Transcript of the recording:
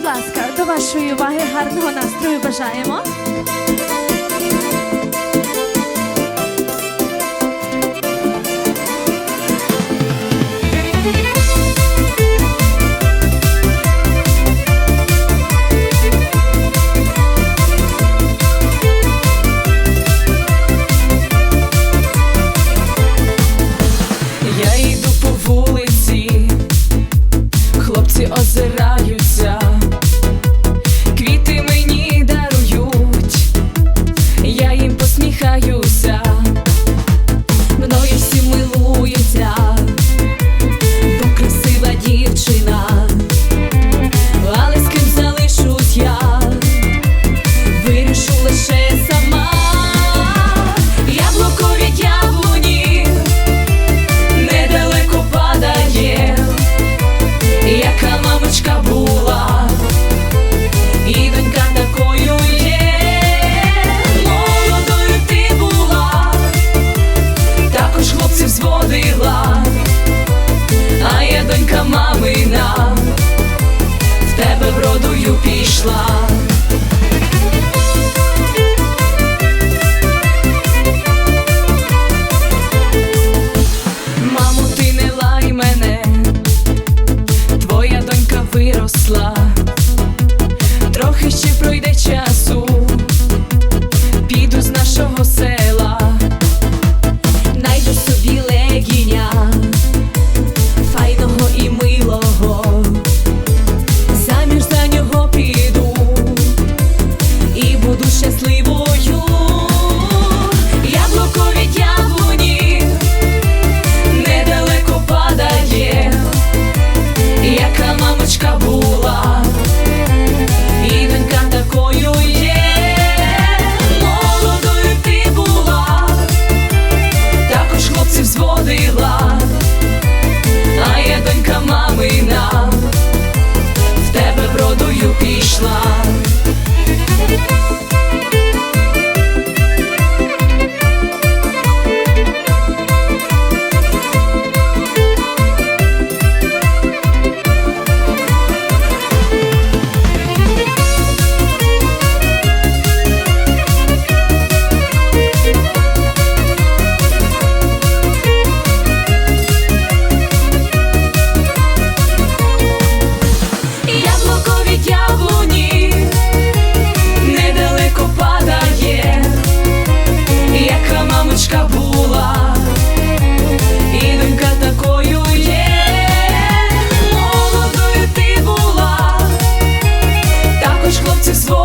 будь ласка, до вашої уваги гарного настрою бажаємо. Я йду life. всі свої.